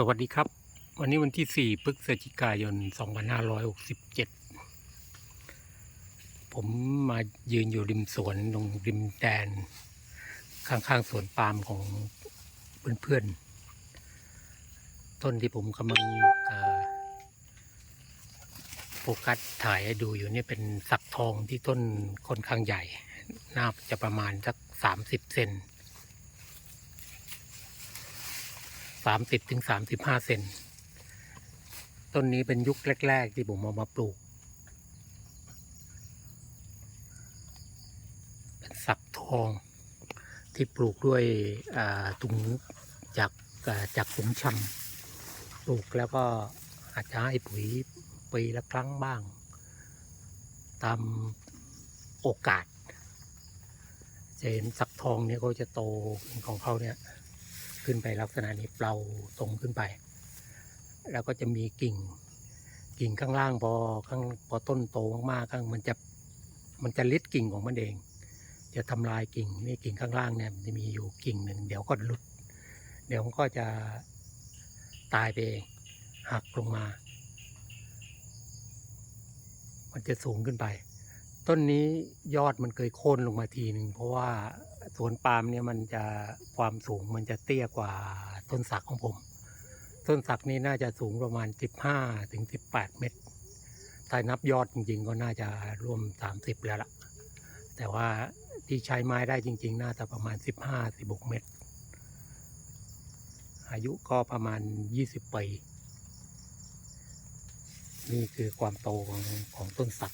สวัสดีครับ วันนี้วันที่ 4 พฤศจิกายน 2567 ผมมายืนอยู่ริมสวนตรงริมแดน ข้างๆสวนปาล์มของเพื่อนๆ ต้นที่ผมกำลังโฟกัสถ่ายให้ดูอยู่เนี่ยเป็นสักทองที่ต้นค่อนข้างใหญ่ น่าจะประมาณสัก 30 เซน สามสิบถึงสามสิบห้าเซนต้นนี้เป็นยุคแรก ๆ ที่ผมเอามาปลูก เป็นสักทองที่ปลูกด้วยตุงจากจากสุงชำปลูกแล้วก็อาจจะให้ปุ๋ยปีละครั้งบ้าง ตามโอกาสจะเห็นสักทองเนี่ยเขาจะโตของเขาเนี่ย ขึ้นไปลักษณะนี้เปล่าตรงขึ้นไป แล้วก็จะมีกิ่ง กิ่งข้างล่างพอข้างพอต้นโตมากๆข้างมันจะมันจะลิดกิ่งของมันเอง จะทำลายกิ่งนี่กิ่งข้างล่างเนี่ยมันจะมีอยู่กิ่งหนึ่งเดี๋ยวก็หลุด เดี๋ยวมันก็จะตายไปเองหักลงมา มันจะสูงขึ้นไป ต้นนี้ยอดมันเคยโค่นลงมาทีหนึ่งเพราะว่าสวนปาล์มเนี่ยมันจะความสูงมันจะเตี้ยกว่าต้นสักของผม ต้นสักนี่น่าจะสูงประมาณ 15ถึง18 เมตรถ้านับยอดจริง ๆ ก็น่าจะร่วม 30 แล้วล่ะ แต่ว่าที่ใช้ไม้ได้จริง ๆ น่าจะประมาณ 15-16 เมตร อายุก็ประมาณ 20 ปี นี่คือความโตของของต้นสัก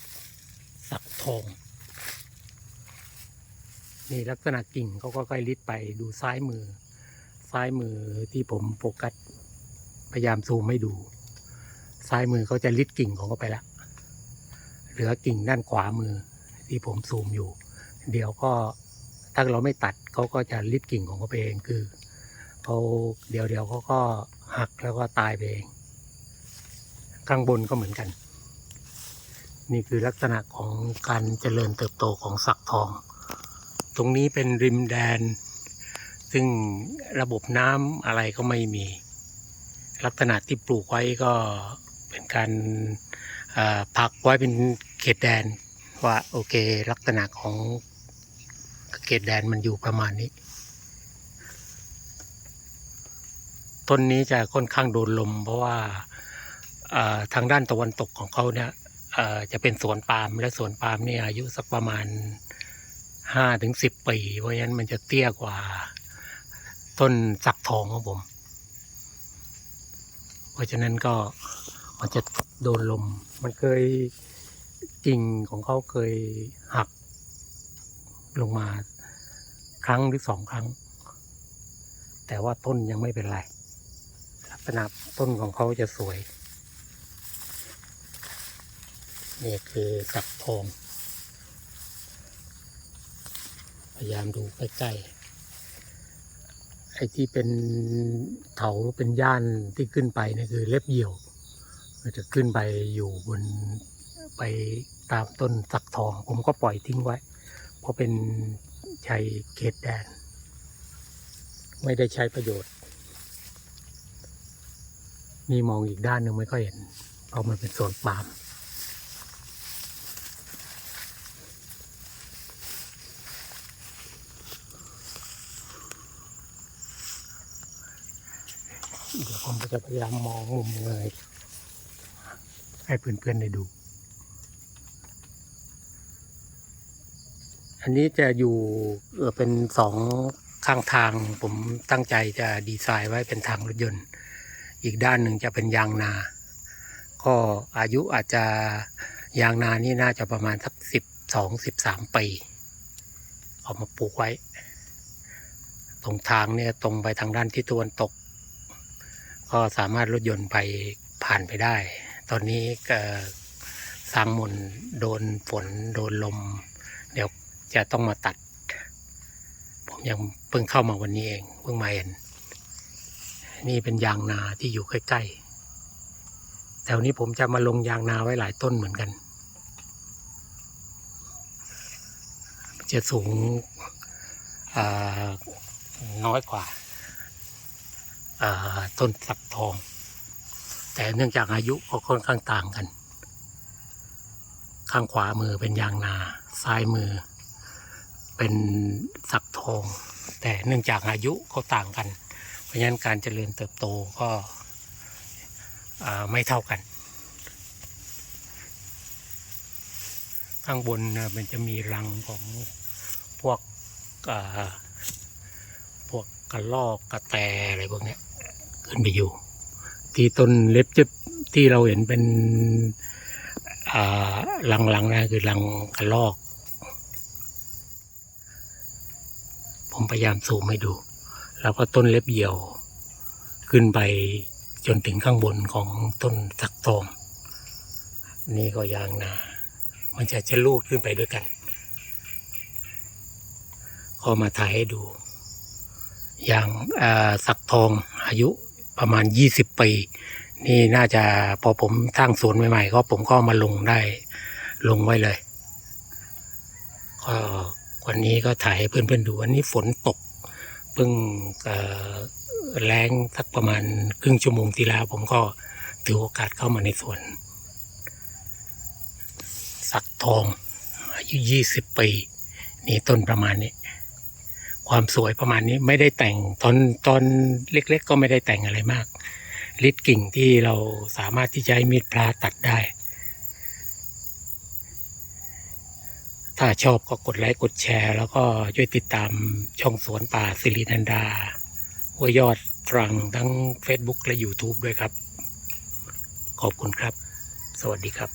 สักทอง นี่ลักษณะกิ่งเขาก็ค่อยลิดไปดูซ้ายมือ ซ้ายมือที่ผมโฟกัสพยายามซูมให้ดู ซ้ายมือเขาจะลิดกิ่งของเขาไปละเหลือกิ่งด้านขวามือที่ผมซูมอยู่ เดี๋ยวก็ถ้าเราไม่ตัดเขาก็จะลิดกิ่งของเขาไปเองคือเขาเดี๋ยวเดี๋ยวเขาก็หักแล้วก็ตายไปเอง ข้างบนก็เหมือนกัน นี่คือลักษณะของการเจริญเติบโตของสักทอง ตรงนี้เป็นริมแดน ซึ่งระบบน้ำอะไรก็ไม่มี ลักษณะที่ปลูกไว้ก็เป็นการเอ่อพักไว้เป็นเขตแดนว่าโอเค ลักษณะของเขตแดนมันอยู่ประมาณนี้ ต้นนี้จะค่อนข้างโดนลม เพราะว่าทางด้านตะวันตกของเขาเนี่ย จะเป็นสวนปาล์มและสวนปาล์มเนี่ยอายุสักประมาณห้าถึงสิบปี เพราะฉะนั้นมันจะเตี้ยกว่าต้นสักทองของผม เพราะฉะนั้นก็มันจะโดนลม มันเคยกิ่งของเขาเคยหักลงมาครั้งหรือสองครั้ง แต่ว่าต้นยังไม่เป็นไร ลักษณะต้นของเขาจะสวย นี่คือสักทอง พยายามดูใกล้ๆ ไอ้ที่เป็นเถาเป็นย่านที่ขึ้นไปนี่คือเล็บเหยี่ยวมันจะขึ้นไปอยู่บนไปตามต้นสักทอง ผมก็ปล่อยทิ้งไว้ เพราะเป็นชัยเขตแดน ไม่ได้ใช้ประโยชน์ นี่มองอีกด้านหนึ่งไม่ค่อยเห็น เพราะมันเป็นโซนปาล์ม เดี๋ยว ผมก็จะพยายามมองมุมเลย ให้เพื่อนๆได้ดู อันนี้จะอยู่เป็นสองข้างทางผมตั้งใจจะดีไซน์ไว้เป็นทางรถยนต์ อีกด้านหนึ่งจะเป็นยางนา ก็อายุอาจจะยางนานี่น่าจะประมาณสักสิบสองสิบสามปีเอามาปลูกไว้ ตรงทางเนี่ยตรงไปทางด้านทิศตะวันตก ก็สามารถรถยนต์ไปผ่านไปได้ ตอนนี้ก็สร้างมนโดนฝนโดนลม เดี๋ยวจะต้องมาตัด ผมยังเพิ่งเข้ามาวันนี้เองเพิ่งมาเห็น นี่เป็นยางนาที่อยู่ใกล้ๆแถวนี้ผมจะมาลงยางนาไว้หลายต้นเหมือนกัน จะสูงน้อยกว่า ต้นสักทอง แต่เนื่องจากอายุก็ค่อนข้างต่างกัน ข้างขวามือเป็นยางนา ซ้ายมือ เป็นสักทอง แต่เนื่องจากอายุเขาต่างกัน เพราะฉะนั้นการเจริญเติบโตก็ไม่เท่ากัน ข้างบนมันจะมีรังของพวกพวกกระลอกกระแตอะไรพวกนี้ ขึ้นไปอยู่ ที่ต้นเล็บจะที่เราเห็นเป็นอ่าลังๆนะคือรังกระลอก ผมพยายามซูมให้ดู แล้วก็ต้นเล็บเหี่ยว ขึ้นไปจนถึงข้างบนของต้นสักทองนี่ก็ยางนา มันจะจะลูดขึ้นไปด้วยกัน ก็มาถ่ายให้ดู อย่างสักทองอายุ ประมาณยี่สิบปี นี่น่าจะพอผมสร้างสวนใหม่ๆก็ผมก็มาลงได้ลงไว้เลยก็วันนี้ก็ถ่ายให้เพื่อนๆดูวันนี้ฝนตกเพิ่งแรงสักประมาณครึ่งชั่วโมงที่แล้ว ผมก็ถือโอกาสเข้ามาในสวน สักทองอายุยี่สิบปี นี่ต้นประมาณนี้ ความสวยประมาณนี้ไม่ได้แต่งตอนตอนเล็ก ๆ ก็ไม่ได้แต่งอะไรมากลิดกิ่งที่เราสามารถที่จะให้มีดพลาตัดได้ ถ้าชอบก็กดไลค์กดแชร์ แล้วก็ช่วยติดตามช่องสวนป่าสิรินันดาหัวยอดตรังทั้ง Facebook และ YouTube ด้วยครับ ขอบคุณครับ สวัสดีครับ